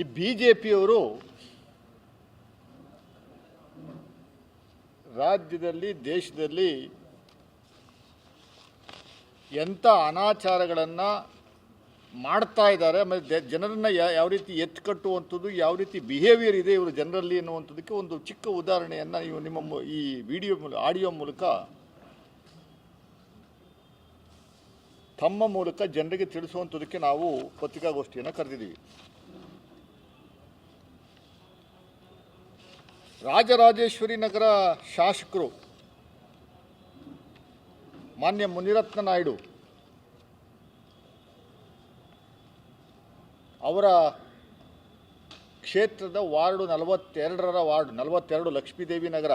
ಈ B J ಪಿಯವರು ರಾಜ್ಯದಲ್ಲಿ, ದೇಶದಲ್ಲಿ ಎಂಥ ಅನಾಚಾರಗಳನ್ನು ಮಾಡ್ತಾ ಇದ್ದಾರೆ. ಆಮೇಲೆ ಜನರನ್ನು ಯಾವ ರೀತಿ ಎತ್ಕಟ್ಟುವಂಥದ್ದು, ಯಾವ ರೀತಿ ಬಿಹೇವಿಯರ್ ಇದೆ ಇವರು ಜನರಲ್ಲಿ ಅನ್ನುವಂಥದ್ದಕ್ಕೆ ಒಂದು ಚಿಕ್ಕ ಉದಾಹರಣೆಯನ್ನು ನೀವು ನಿಮ್ಮ ಈ ವಿಡಿಯೋ ಮೂಲಕ ಆಡಿಯೋ ಮೂಲಕ ತಮ್ಮ ಮೂಲಕ ಜನರಿಗೆ ತಿಳಿಸುವಂಥದ್ದಕ್ಕೆ ನಾವು ಪತ್ರಿಕಾಗೋಷ್ಠಿಯನ್ನು ಕರೆದಿದ್ದೀವಿ. ರಾಜರಾಜೇಶ್ವರಿ ನಗರ ಶಾಸಕರು ಮಾನ್ಯ ಮುನಿರತ್ನ ನಾಯ್ಡು ಅವರ ಕ್ಷೇತ್ರದ ವಾರ್ಡು ನಲವತ್ತೆರಡರ ವಾರ್ಡ್, ನಲವತ್ತೆರಡು ಲಕ್ಷ್ಮೀದೇವಿ ನಗರ.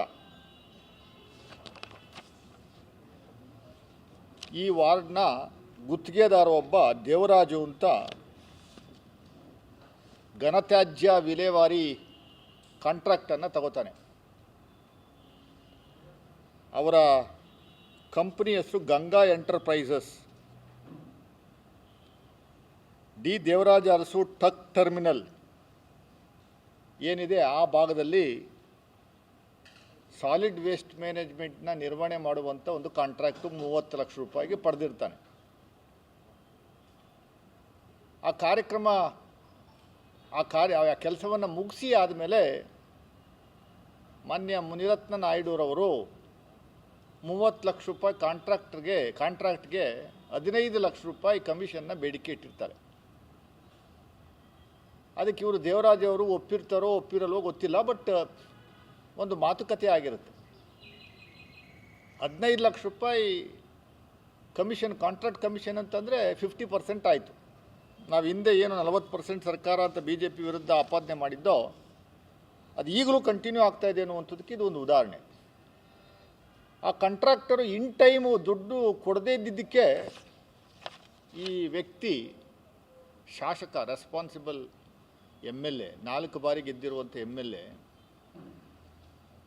ಈ ವಾರ್ಡ್ನ ಗುತ್ತಿಗೆದಾರ ಒಬ್ಬ ದೇವರಾಜು ಅಂತ ಘನತ್ಯಾಜ್ಯ ವಿಲೇವಾರಿ ಕಾಂಟ್ರಾಕ್ಟನ್ನು ತಗೋತಾನೆ. ಅವರ ಕಂಪ್ನಿ ಹೆಸರು Ganga enterprises D Devaraj Urs truck terminal. ಏನಿದೆ? ಆ ಭಾಗದಲ್ಲಿ ಸಾಲಿಡ್ ವೇಸ್ಟ್ ಮ್ಯಾನೇಜ್ಮೆಂಟ್ನ ನಿರ್ವಹಣೆ ಮಾಡುವಂಥ ಒಂದು ಕಾಂಟ್ರಾಕ್ಟು ಮೂವತ್ತು ಲಕ್ಷ ರೂಪಾಯಿಗೆ ಪಡೆದಿರ್ತಾನೆ. ಆ ಕಾರ್ಯಕ್ರಮ, ಆ ಕಾರ್ಯ, ಆ ಕೆಲಸವನ್ನು ಮುಗಿಸಿ ಆದಮೇಲೆ ಮಾನ್ಯ ಮುನಿರತ್ನ ನಾಯ್ಡುರವರು ಮೂವತ್ತು ಲಕ್ಷ ರೂಪಾಯಿ ಕಾಂಟ್ರಾಕ್ಟ್ರಿಗೆ, ಕಾಂಟ್ರಾಕ್ಟ್ಗೆ ಹದಿನೈದು ಲಕ್ಷ ರೂಪಾಯಿ ಕಮಿಷನ್ನ ಬೇಡಿಕೆ ಇಟ್ಟಿರ್ತಾರೆ. ಅದಕ್ಕೆ ಇವರು ದೇವರಾಜವರು ಒಪ್ಪಿರ್ತಾರೋ, ಒಪ್ಪಿರಲ್ವೋ ಗೊತ್ತಿಲ್ಲ, ಬಟ್ ಒಂದು ಮಾತುಕತೆ ಆಗಿರುತ್ತೆ. ಹದಿನೈದು ಲಕ್ಷ ರೂಪಾಯಿ ಕಮಿಷನ್, ಕಾಂಟ್ರಾಕ್ಟ್ ಕಮಿಷನ್ ಅಂತಂದರೆ ಫಿಫ್ಟಿ ಪರ್ಸೆಂಟ್ ಆಯಿತು. ನಾವು ಹಿಂದೆ ಏನು ನಲವತ್ತು ಪರ್ಸೆಂಟ್ ಸರ್ಕಾರ ಅಂತ ಬಿ ಜೆ ಪಿ ವಿರುದ್ಧ ಆಪಾದನೆ ಮಾಡಿದ್ದೋ ಅದು ಈಗಲೂ ಕಂಟಿನ್ಯೂ ಆಗ್ತಾ ಇದೆ ಅನ್ನುವಂಥದ್ದಕ್ಕೆ ಇದು ಒಂದು ಉದಾಹರಣೆ. ಆ ಕಾಂಟ್ರಾಕ್ಟರು ಇನ್ ಟೈಮು ದುಡ್ಡು ಕೊಡದೇ ಇದ್ದಿದ್ದಕ್ಕೆ ಈ ವ್ಯಕ್ತಿ, ಶಾಸಕ ರೆಸ್ಪಾನ್ಸಿಬಲ್ ಎಂ ಎಲ್ ಎ ನಾಲ್ಕು ಬಾರಿ ಗೆದ್ದಿರುವಂಥ ಎಂ ಎಲ್ ಎ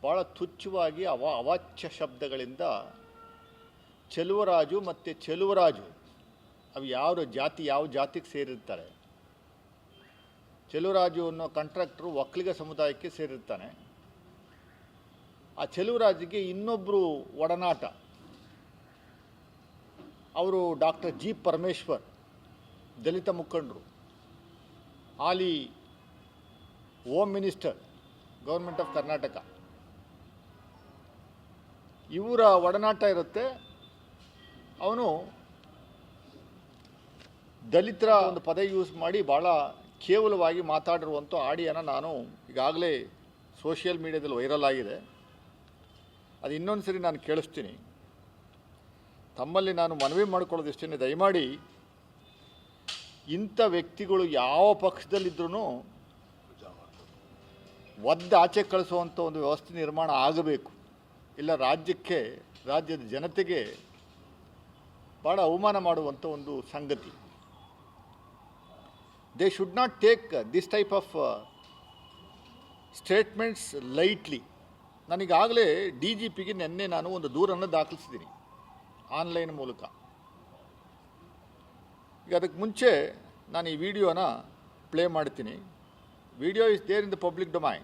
ಭಾಳ ತುಚ್ಛವಾಗಿ ಅವ ಅವಾಚ್ಯ ಶಬ್ದಗಳಿಂದ ಚೆಲುವರಾಜು ಮತ್ತು ಚೆಲುವರಾಜು ಅವು ಯಾವ ಜಾತಿ, ಯಾವ ಜಾತಿಗೆ ಸೇರಿರ್ತಾರೆ? ಚೆಲುವರಾಜು ಅನ್ನೋ ಕಾಂಟ್ರಾಕ್ಟ್ರು ಒಕ್ಕಲಿಗ ಸಮುದಾಯಕ್ಕೆ ಸೇರಿರ್ತಾನೆ. ಆ ಚೆಲುವರಾಜಿಗೆ ಇನ್ನೊಬ್ಬರು ಒಡನಾಟ. ಅವರು ಡಾಕ್ಟರ್ ಜಿ ಪರಮೇಶ್ವರ್, ದಲಿತ ಮುಖಂಡರು. ಆಲಿ home minister, government of Karnataka. ಇವರ ಒಡನಾಟ ಇರುತ್ತೆ. ಅವನು ದಲಿತರ ಒಂದು ಪದ ಯೂಸ್ ಮಾಡಿ ಭಾಳ ಕೇವಲವಾಗಿ ಮಾತಾಡಿರುವಂಥ ಆಡಿಯೋನ ನಾನು ಈಗಾಗಲೇ ಸೋಷಿಯಲ್ ಮೀಡಿಯಾದಲ್ಲಿ ವೈರಲ್ ಆಗಿದೆ. ಅದು ಇನ್ನೊಂದು ಸರಿ ನಾನು ಕೇಳಿಸ್ತೀನಿ. ತಮ್ಮಲ್ಲಿ ನಾನು ಮನವಿ ಮಾಡ್ಕೊಳ್ಳೋದಿಷ್ಟೇ ದಯಮಾಡಿ ಇಂಥ ವ್ಯಕ್ತಿಗಳು ಯಾವ ಪಕ್ಷದಲ್ಲಿದ್ದರೂ ಒದ್ದ ಆಚೆ ಕಳಿಸುವಂಥ ಒಂದು ವ್ಯವಸ್ಥೆ ನಿರ್ಮಾಣ ಆಗಬೇಕು. ಇಲ್ಲ ರಾಜ್ಯಕ್ಕೆ, ರಾಜ್ಯದ ಜನತೆಗೆ ಭಾಳ ಅವಮಾನ ಮಾಡುವಂಥ ಒಂದು ಸಂಗತಿ. They should not take this type of statements lightly ನನಗಾಗಲೇ D G ಪಿಗೆ ನಿನ್ನೆ ನಾನು ಒಂದು ದೂರನ್ನು ದಾಖಲಿಸಿದ್ದೀನಿ ಆನ್ಲೈನ್ ಮೂಲಕ. ಈಗ ಅದಕ್ಕೆ ಮುಂಚೆ ನಾನು ಈ ವಿಡಿಯೋನ ಪ್ಲೇ ಮಾಡ್ತೀನಿ. Video is there in the public domain.